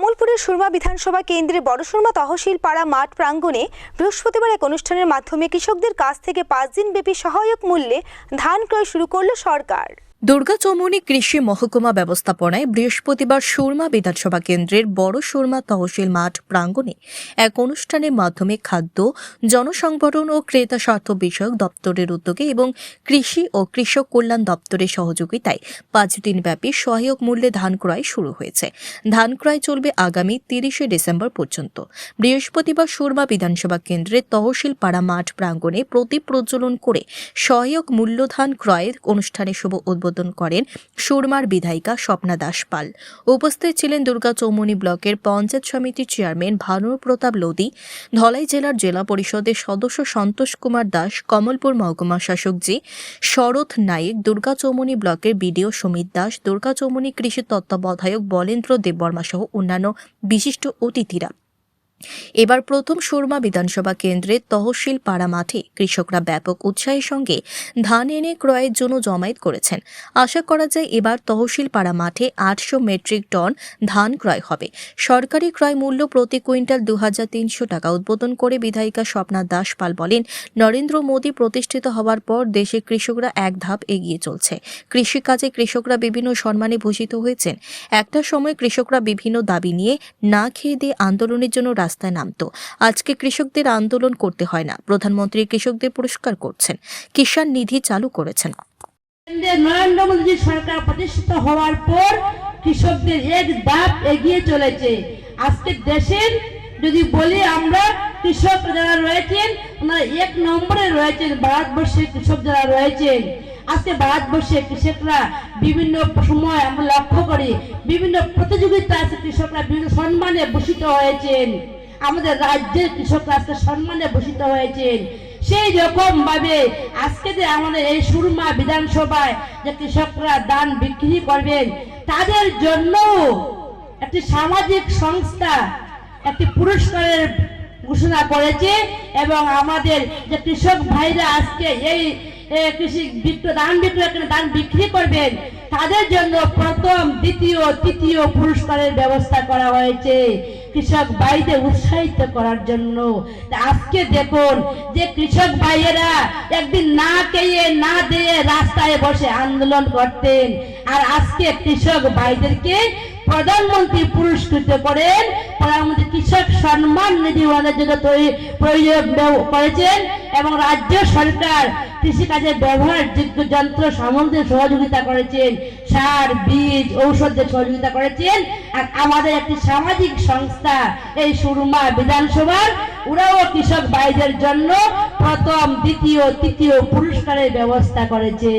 কমলপুরের সুরমা বিধানসভা কেন্দ্রে বড় সুরমা তহসিল পাড়া মাঠ প্রাঙ্গণে বৃহস্পতিবার এক অনুষ্ঠানের মাধ্যমে কৃষকদের কাছ থেকে পাঁচ দিন ব্যাপী সহায়ক মূল্যে ধান ক্রয় শুরু করল সরকার। দুর্গা চৌমুনি কৃষি মহকুমা ব্যবস্থাপনায় বৃহস্পতিবার সুরমা বিধানসভা কেন্দ্রের বড় সুরমা তহসিল মাঠ প্রাঙ্গণে এক অনুষ্ঠানের মাধ্যমে খাদ্য, জনসংবরণ ও ক্রেতা স্বার্থ বিষয়ক দপ্তরের উদ্যোগে এবং কৃষি ও কৃষক কল্যাণ দপ্তরের সহযোগিতায় পাঁচ দিনব্যাপী সহায়ক মূল্যে ধান ক্রয় শুরু হয়েছে। ধান ক্রয় চলবে আগামী তিরিশে ডিসেম্বর পর্যন্ত। বৃহস্পতিবার সুরমা বিধানসভা কেন্দ্রের তহসিল পাড়া মাঠ প্রাঙ্গণে প্রদীপ প্রজ্বলন করে সহায়ক মূল্য ধান ক্রয়ের অনুষ্ঠানে শুভ উদ্বোধন করেন সুরমার বিধায়িকা স্বপ্না দাস পাল উপস্থিত ছিলেন দুর্গা চৌমুনি ব্লকের পঞ্চায়েত সমিতির চেয়ারম্যান ভানু প্রতাপ লোদি ধলাই জেলার জেলা পরিষদের সদস্য সন্তোষ কুমার দাস, কমলপুর মহকুমা শাসক জি শরৎ নায়েক, দুর্গা চৌমুনি ব্লকের বিডিও সমিত দাস, দুর্গা চৌমুনি কৃষি তত্ত্বাবধায়ক বলেন্দ্র দেববর্মা সহ অন্যান্য বিশিষ্ট অতিথিরা। এবার প্রথম সুরমা বিধানসভা কেন্দ্রের তহসিল পাড়া মাঠে কৃষকরা ব্যাপক উৎসাহের সঙ্গে ধান এনে ক্রয়ের জন্য জমায়েত করেছেন। আশা করা যায় এবার তহসিল পাড়া মাঠে আটশো মেট্রিক টন ধান ক্রয় হবে। সরকারি ক্রয় মূল্য প্রতি কুইন্টাল দু টাকা উদ্বোধন করে বিধায়িকা স্বপ্না দাস পাল বলেন, নরেন্দ্র মোদী প্রতিষ্ঠিত হওয়ার পর দেশে কৃষকরা এক ধাপ এগিয়ে চলছে। কৃষিকাজে কৃষকরা বিভিন্ন সম্মানে ভূষিত হয়েছেন। একটা সময় কৃষকরা বিভিন্ন দাবি নিয়ে না খেয়ে দিয়ে আন্দোলনের জন্য রাস্তায় নামতো। আজকে কৃষকদের আন্দোলন করতে হয় না। প্রধানমন্ত্রী কৃষকদের পুরস্কার করছেন। কিষাণ নিধি চালু করেছেন। নরেন্দ্র মোদী সরকার প্রতিষ্ঠিত হওয়ার পর কৃষকদের এক ধাপ এগিয়ে চলেছে। আজকে দেশের যদি বলি আমরা, কৃষক যারা রয়েছেন, ওনারা এক নম্বরে রয়েছেন ভারতবর্ষের কৃষক যারা রয়েছেন। আজকে ভারতবর্ষে কৃষকরা বিভিন্ন সময় আমরা লক্ষ্য করি, বিভিন্ন প্রতিযোগিতা আছে, কৃষকরা বিভিন্ন সম্মানে ভূষিত হয়েছেন। আমাদের রাজ্যের কৃষকরা আজকে সম্মানে ভূষিত হয়েছেন। সেই রকম ভাবে আজকে যে আমাদের এই সুরমা বিধানসভায় যে কৃষকরা দান বিক্রি করবেন, তাদের জন্য একটি সামাজিক সংস্থা, একটি পুরস্কারের ঘোষণা করেছে এবং আমাদের যে কৃষক ভাইরা আজকে এই কৃষি দান বিক্রয় করে দান বিক্রি করবেন, তাদের জন্য প্রথম, দ্বিতীয়, তৃতীয় পুরস্কারের ব্যবস্থা করা হয়েছে। কৃষক ভাইদের উৎসাহিত করার জন্য। আজকে দেখুন যে কৃষক ভাইয়েরা একদিন না খেয়ে, না দিয়ে রাস্তায় বসে আন্দোলন করতেন। আর আজকে কৃষক ভাইদেরকে প্রধানমন্ত্রী পুরস্কৃত করেন, প্রধানমন্ত্রী কৃষক সম্মান নিধি ওনাদের জন্য তৈরি প্রয়োগ ব্যব- করেছেন এবং রাজ্য সরকার কৃষিকাজে ব্যবহারযোগ্য যন্ত্র সম্বন্ধে সহযোগিতা করেছেন, সার, বীজ, ঔষধের সহযোগিতা করেছেন। আর আমাদের একটি সামাজিক সংস্থা, এই সুরমা বিধানসভার, ওরাও কৃষক ভাইদের জন্য প্রথম, দ্বিতীয়, তৃতীয় পুরস্কারের ব্যবস্থা করেছে।